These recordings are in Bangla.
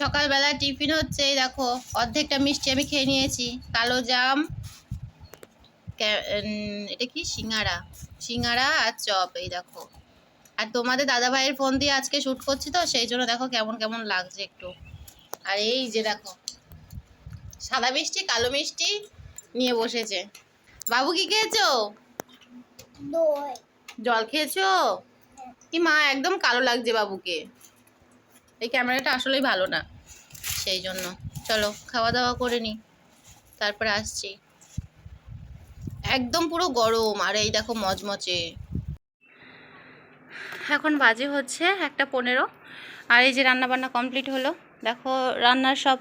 সকালবেলা টিফিন হচ্ছে এই দেখো অর্ধেকটা মিষ্টি আমি খেয়ে নিয়েছি। কালো জাম এটা কি? সিঙ্গারা। সিঙ্গারা আর চপ এই দেখো। আর তোমাদের দাদা ভাইয়ের ফোন দিয়ে আজকে শ্যুট করছি তো সেই জন্য দেখো কেমন কেমন লাগছে একটু। আর এই যে দেখো সাদা মিষ্টি কালো মিষ্টি নিয়ে বসেছে। বাবু কি খেয়েছো? জল খেয়েছো? কি মা একদম কালো লাগছে বাবুকে। এই ক্যামেরাটা আসলেই ভালো না। সেই জন্য। চলো খাওয়া দাওয়া করে নি। তারপরে আসছি। একদম পুরো গরম। আর, এই দেখো মজমচে এখন বাজে হচ্ছে একটা পনেরো। আর এই যে রান্না বান্না কমপ্লিট হলো। দেখো, রান্নার সব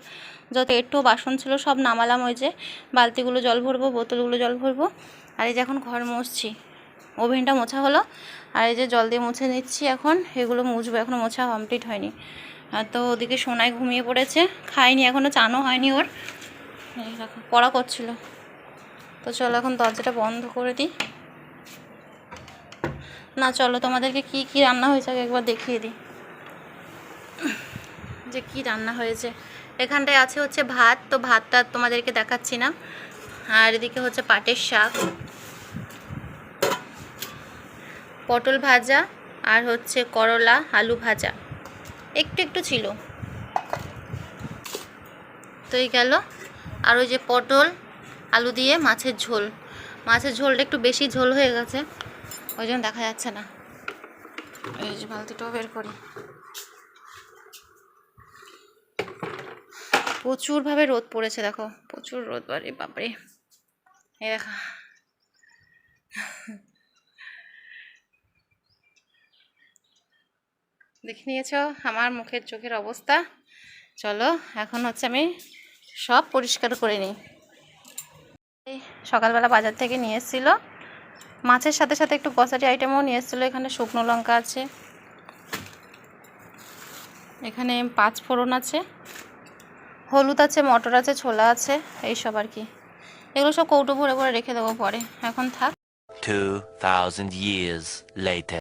যত একটু বাসন ছিল সব নামালাম ওই যে। বালতিগুলো জল ভরবো, বোতলগুলো জল ভরবো। আর এই যে এখন ঘর মুছছি ওভেনটা মোছা হলো। আর এই যে জল দিয়ে মুছে নিচ্ছি এখন, এগুলো মুছবো এখনও মোছা কমপ্লিট হয়নি। তো ওদিকে সোনায় ঘুমিয়ে পড়েছে, খায়নি এখনও চানও হয়নি ওর। পড়া করছিল। তো চলো এখন দরজাটা বন্ধ করে দিই। না, চলো তোমাদেরকে কি কি রান্না হয়েছে একবার দেখিয়ে দিই। যে কি রান্না হয়েছে। এখানটায় আছে হচ্ছে ভাত, তো ভাতটা তোমাদেরকে দেখাচ্ছি না। আর এদিকে হচ্ছে পাটের শাক। পটল ভাজা আর হচ্ছে করলা, আলু ভাজা। একটু একটু ছিল। তো এই গেল। আর ওই যে পটল, আলু দিয়ে মাছের ঝোল। মাছের ঝোলটা একটু বেশি ঝোল হয়ে গেছে। ওই জন্য দেখা যাচ্ছে না। এই যে বালতিটাও বের করি। প্রচুরভাবে রোদ পড়েছে, দেখো। প্রচুর রোদ বাড়ি বাপরে। এই দেখো। দেখে নিয়েছো আমার মুখের চোখের অবস্থা। চলো এখন হচ্ছে আমি সব পরিষ্কার করে নিই। সকালবেলা বাজার থেকে নিয়ে এসেছিল। মাছের সাথে সাথে একটু কষাটি আইটেমও নিয়ে এসেছিল। এখানে শুকনো লঙ্কা আছে। এখানে পাঁচ ফোড়ন আছে। হলুদ আছে মটর আছে ছোলা আছে এইসব আর কি। এগুলো সব কৌটো ভরে ভরে রেখে দেবো পরে। এখন থাক। 2,000 years later.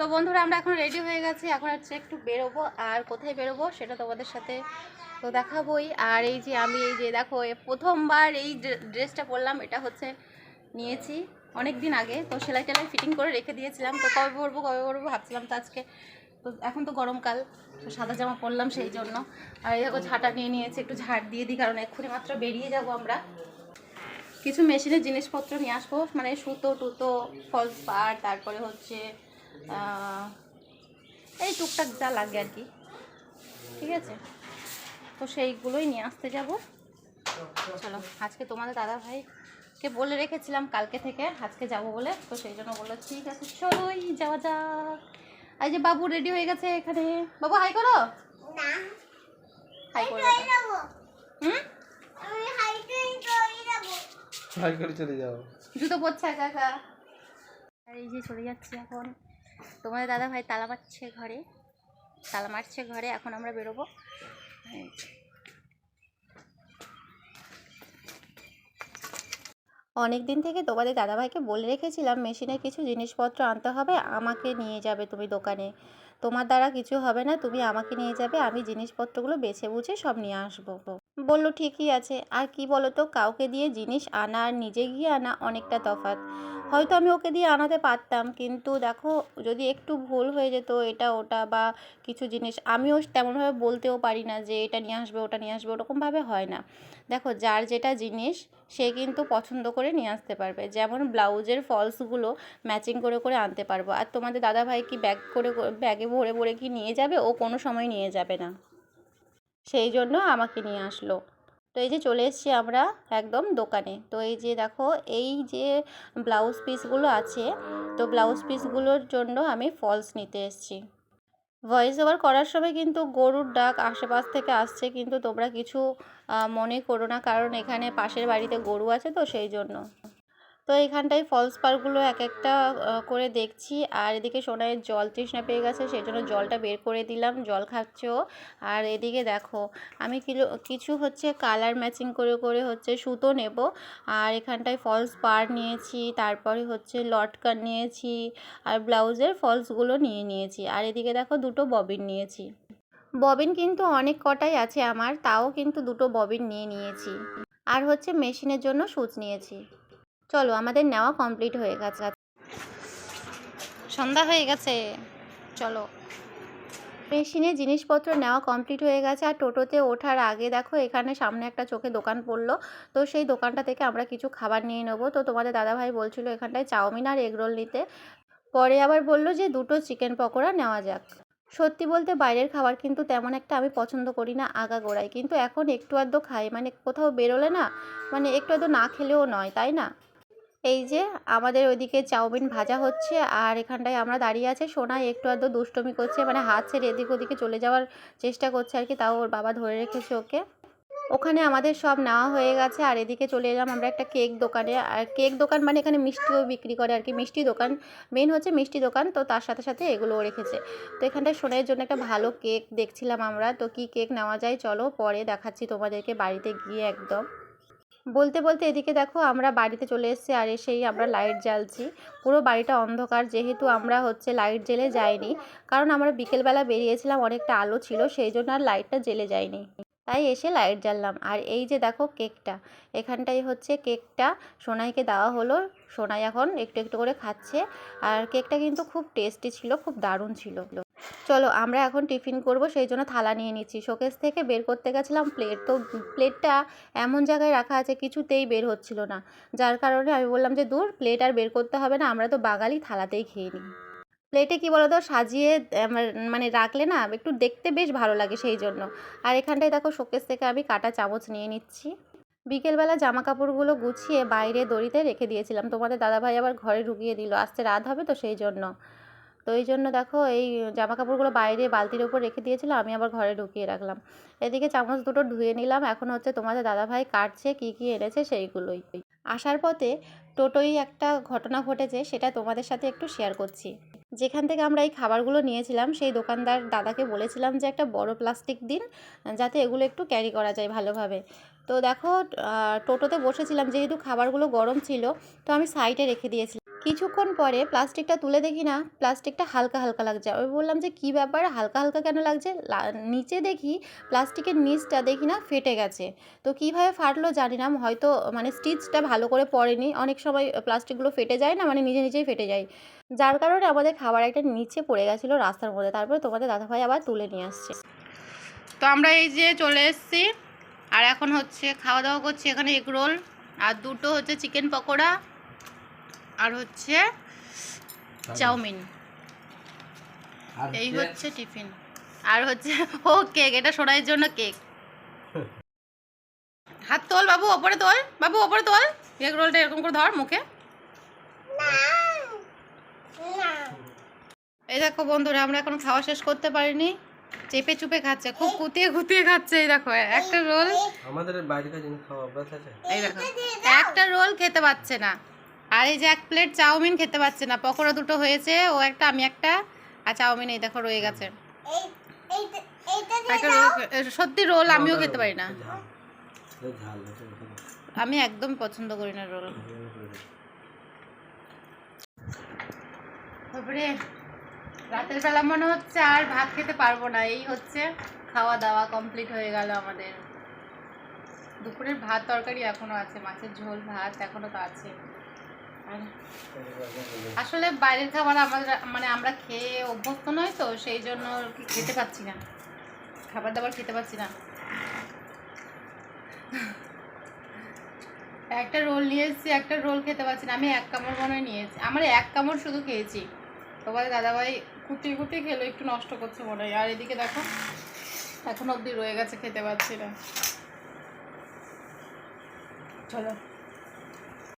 তো বন্ধুরা, আমরা এখন রেডি হয়ে গেছি। এখন হচ্ছে একটু বেরোবো। আর কোথায় বেরোবো সেটা তোমাদের সাথে তো দেখাবোই। আর এই যে আমি, এই যে দেখো প্রথমবার এই ড্রে- ড্রেসটা পরলাম। এটা হচ্ছে নিয়েছি অনেক দিন আগে। তো সেলাই টেলাই ফিটিং করে রেখে দিয়েছিলাম। তো কবে পরবো কবে পরবো ভাবছিলাম তো আজকে। তো এখন তো গরমকাল, তো সাদা জামা পরলাম সেই জন্য। আর এই দেখো, ঝাঁটা নিয়ে নিয়েছি। একটু ঝাড় দিয়ে দিই, কারণ এক্ষুনি মাত্র বেরিয়ে যাব আমরা। কিছু মেশিনের জিনিসপত্র নিয়ে আসব। মানে সুতো, টুতো ফলস পার তারপরে হচ্ছে এই টুকটাক যা লাগে আর কি। ঠিক আছে? তো সেইগুলোই নিয়ে আসতে যাব। চলো আজকে তোমাদের দাদা ভাইকে বলে রেখেছিলাম কালকে থেকে আজকে যাব বলে। তো সেই জন্য বলল ঠিক আছে চলোই যাওয়া যাক। এই যে বাবু রেডি হয়ে গেছে এখানে। বাবু হাই করো? না। হাই করো চলে হুম? আমি হাইটে চলে যাব। হাই করে চলে যাও। জুতো পরছে একা একা। এই যে চলে যাচ্ছি এখন। তোমাদের দাদা ভাই তালা মারছে ঘরে। তালা মারছে ঘরে, এখন আমরা বেরোবো। অনেক দিন থেকে তোমাদের দাদাভাইকে বলে রেখেছিলাম, মেশিনে কিছু জিনিসপত্র আনতে হবে, আমাকে নিয়ে যাবে তুমি দোকানে। তোমার দ্বারা কিছু হবে না, তুমি আমাকে নিয়ে যাবে, আমি জিনিসপত্রগুলো বেছে বুঝে সব নিয়ে আসব। বলল, ঠিকই আছে। আর কি বলো তো কাউকে দিয়ে জিনিস আনা আর নিজে গিয়ে আনা অনেকটা তফাৎ। হয়তো আমি ওকে দিয়ে আনাতে পারতাম, কিন্তু দেখো, যদি একটু ভুল হয়ে যেত এটা ওটা বা কিছু জিনিস, আমিও তেমনভাবে বলতেও পারি না যে এটা নিয়ে আসবে, ওটা নিয়ে আসবে, ওরকমভাবে হয় না। দেখো, যার যেটা জিনিস, সে কিন্তু পছন্দ করে নিয়ে আসতে পারবে। যেমন ব্লাউজের ফলসগুলো ম্যাচিং করে করে আনতে পারব। আর তোমাদের দাদাভাই কি ব্যাগ করে, করে- ব্যাগে ভরে ভরে কি নিয়ে যাবে? ও কোনো সময় নিয়ে যাবে না। সেই জন্য আমাকে নিয়ে আসলো। তো এই যে চলে এসেছি আমরা একদম দোকানে। তো এই যে দেখো, এই যে ব্লাউজ পিসগুলো আছে, তো ব্লাউজ পিসগুলোর জন্য আমি ফলস নিতে এসেছি। ভয়েস ওভার করার সময় কিন্তু গরুর ডাক আশেপাশ থেকে আসছে, কিন্তু তোমরা কিছু মনে করো না, কারণ এখানে পাশের বাড়িতে গরু আছে তো সেই জন্য। তো এইখানটায় ফলস পারগুলো এক একটা করে দেখছি। আর এদিকে সোনাইয়ের জল তৃষ্ণা পেয়ে গেছে, সেই জন্য জলটা বের করে দিলাম, জল খাচ্ছে ও। আর এদিকে দেখো, আমি কিলো, কিছু হচ্ছে কালার ম্যাচিং করে করে হচ্ছে সুতো নেব। আর এখানটায় ফলস পার নিয়েছি, তারপরে হচ্ছে লটকান নিয়েছি, আর ব্লাউজের ফলসগুলো নিয়ে নিয়েছি। আর এদিকে দেখো দুটো ববিন নিয়েছি। ববিন কিন্তু অনেক কটাই আছে আমার, তাও কিন্তু দুটো ববিন নিয়ে নিয়েছি। আর হচ্ছে মেশিনের জন্য সুচ নিয়েছি। চলো, আমাদের নেওয়া কমপ্লিট হয়ে গেছে। সন্ধ্যা হয়ে গেছে, চলো। মেশিনে জিনিসপত্র নেওয়া কমপ্লিট হয়ে গেছে, আর টোটোতে ওঠার আগে দেখো, এখানে সামনে একটা চোখে দোকান পড়ল। তো সেই দোকানটা থেকে আমরা কিছু খাবার নিয়ে নেব। তো তোমাদের দাদাভাই বলছিল এখানটায় চাউমিন আর এগরোল নিতে। পরে আবার বলল যে দুটো চিকেন পকোড়া নেওয়া যাক। সত্যি বলতে বাইরের খাবার কিন্তু তেমন একটা আমি পছন্দ করি না আগাগোড়ায় কিন্তু এখন একটু আধটু খাই মানে কোথাও বেরোলে না মানে একটু আধটু না খেলেও নয়, তাই না? এই যে আমাদের ওইদিকে চাউমিন ভাজা হচ্ছে, আর এখানটায় আমরা দাঁড়িয়ে আছে। সোনাই একটু আধটু দুষ্টমি করছে মানে হাত ছেড়ে এদিক ওদিকে চলে যাওয়ার চেষ্টা করছে আর কি, তাও ওর বাবা ধরে রেখেছে ওকে। ওখানে আমাদের সব নেওয়া হয়ে গেছে, আর এদিকে চলে এলাম আমরা একটা কেক দোকানে। আর কেক দোকান মানে এখানে মিষ্টিও বিক্রি করে আর কি, মিষ্টি দোকান। মেন হচ্ছে মিষ্টি দোকান, তো তার সাথে সাথে এগুলোও রেখেছে। তো এখানটায় সোনাইয়ের জন্য একটা ভালো কেক দেখছিলাম আমরা, তো কি কেক নেওয়া যায় চলো পরে দেখাচ্ছি তোমাদেরকে বাড়িতে গিয়ে একদম। বলতে বলতে এদিকে দেখো আমরা বাড়িতে চলে এসেছি আর এসেই আমরা লাইট জ্বালছি। পুরো বাড়িটা অন্ধকার, যেহেতু আমরা হচ্ছে লাইট জেলে যাইনি, কারণ আমরা বিকেলবেলা বেরিয়েছিলাম, অনেকটা আলো ছিল, সেই জন্য আর লাইটটা জেলে যায়নি তাই এসে লাইট জ্বাললাম। আর এই যে দেখো কেকটা এখানটাই হচ্ছে কেকটা সোনাইকে দেওয়া হলো। সোনাই এখন একটু একটু করে খাচ্ছে। আর কেকটা কিন্তু খুব টেস্টি ছিল, খুব দারুণ ছিল। চলো আমরা এখন টিফিন করব, সেই জন্য থালা নিয়ে নিচ্ছি। শোকেস থেকে বের করতে গেছিলাম প্লেট। তো প্লেটটা এমন জায়গায় রাখা আছে, কিছুতেই বের হচ্ছিল না। যার কারণে আমি বললাম যে, দূর, প্লেট আর বের করতে হবে না, আমরা তো বাঙালি থালাতেই খেয়ে নিই। প্লেটে কী বলো তো সাজিয়ে মানে রাখলে না, একটু দেখতে বেশ ভালো লাগে সেই জন্য। আর এখানটায় দেখো, শোকেস থেকে আমি কাটা চামচ নিয়ে নিচ্ছি। বিকেলবেলা জামা কাপড়গুলো গুছিয়ে বাইরে দড়িতে রেখে দিয়েছিলাম। তোমাদের দাদাভাই আবার ঘরে ঢুকিয়ে দিল। আসতে রাত হবে তো সেই জন্য। তো এই জন্য দেখো এই জামা কাপড়গুলো বাইরে বালতির ওপর রেখে দিয়েছিল আমি আবার ঘরে ঢুকিয়ে রাখলাম। এদিকে চামচ দুটো ধুয়ে নিলাম, এখন হচ্ছে তোমাদের দাদাভাই কাটছে, কী কী এনেছে সেইগুলোই। আসার পথে টোটোই একটা ঘটনা ঘটেছে, সেটা তোমাদের সাথে একটু শেয়ার করছি। যেখান থেকে আমরা এই খাবারগুলো নিয়েছিলাম, সেই দোকানদার দাদাকে বলেছিলাম যে একটা বড় প্লাস্টিক দিন, যাতে এগুলো একটু ক্যারি করা যায় ভালোভাবে। তো দেখো টোটোতে বসেছিলাম, যেহেতু খাবারগুলো গরম ছিল, তো আমি সাইডে রেখে দিয়েছিলাম। কিছুক্ষণ পরে প্লাস্টিকটা তুলে দেখি না, প্লাস্টিকটা হালকা হালকা লাগছে। আমি বললাম যে, কী ব্যাপার? হালকা হালকা কেন লাগছে? নিচে দেখি প্লাস্টিকের নিচটা দেখি না, ফেটে গেছে। তো কীভাবে ফাটলো জানি না, হয়তো মানে স্টিচটা ভালো করে পড়েনি। অনেক সময় প্লাস্টিকগুলো ফেটে যায় না মানে নিজে নিজেই ফেটে যায়। যার কারণে আমাদের খাবার একটা নিচে পড়ে গেছিল রাস্তার মধ্যে। তারপরে তোমাদের দাদাভাই আবার তুলে নিয়ে আসছে। তো আমরা এই যে চলে এসেছি, আর এখন হচ্ছে খাওয়া দাওয়া করছি এখানে এগ রোল, আর দুটো হচ্ছে চিকেন পকোড়া আর হচ্ছে চাউমিন। এই হচ্ছে টিফিন। আর হচ্ছে ও কেক এটা সোনাইয়ের জন্য কেক। হাত তোল বাবু ওপরে তোল। বাবু ওপরে তোল। এগ রোলটা এরকম করে ধর মুখে। এই দেখো বন্ধুরা আমরা এখন খাওয়া শেষ করতে পারিনি। চেপে চুপে খাচ্ছে খুব কুতিয়ে কুতিয়ে খাচ্ছে এই দেখো একটা রোল। আমাদের জিনিস খাওয়া অভ্যাস আছে। এই দেখো একটা রোল খেতে পাচ্ছে না। আর এই যে এক প্লেট চাউমিন খেতে পাচ্ছে না পকোড়া দুটো হয়েছে ও একটা আমি একটা আর চাউমিন এই দেখো রয়ে গেছে। এই এইটা এইটা একটা রোল সত্যি রোল আমিও খেতে পারি না। আমি একদম পছন্দ করি না রোল। তারপরে রাতের বেলা মনে হচ্ছে আর ভাত খেতে পারব না এই হচ্ছে খাওয়া দাওয়া কমপ্লিট হয়ে গেল আমাদের। দুপুরের ভাত তরকারি এখনও আছে মাছের ঝোল ভাত এখনও তো আছে। আসলে বাইরের খাবার আমাদের মানে আমরা খেয়ে অভ্যস্ত নয় তো, সেই জন্য খেতে পাচ্ছি না। খাবার দাবার খেতে পাচ্ছি না। একটা রোল নিয়ে এসেছি একটা রোল খেতে পারছি না। আমি এক কামড় মনে হয় নিয়েছি। আমার এক কামড় শুধু খেয়েছি। তোমাদের দাদাভাই কুটিয়ে কুটিয়ে খেলো, একটু নষ্ট করছে মনে হয়। আর এদিকে দেখো, এখন অবধি রয়ে গেছে, খেতে পারছি না। চলো।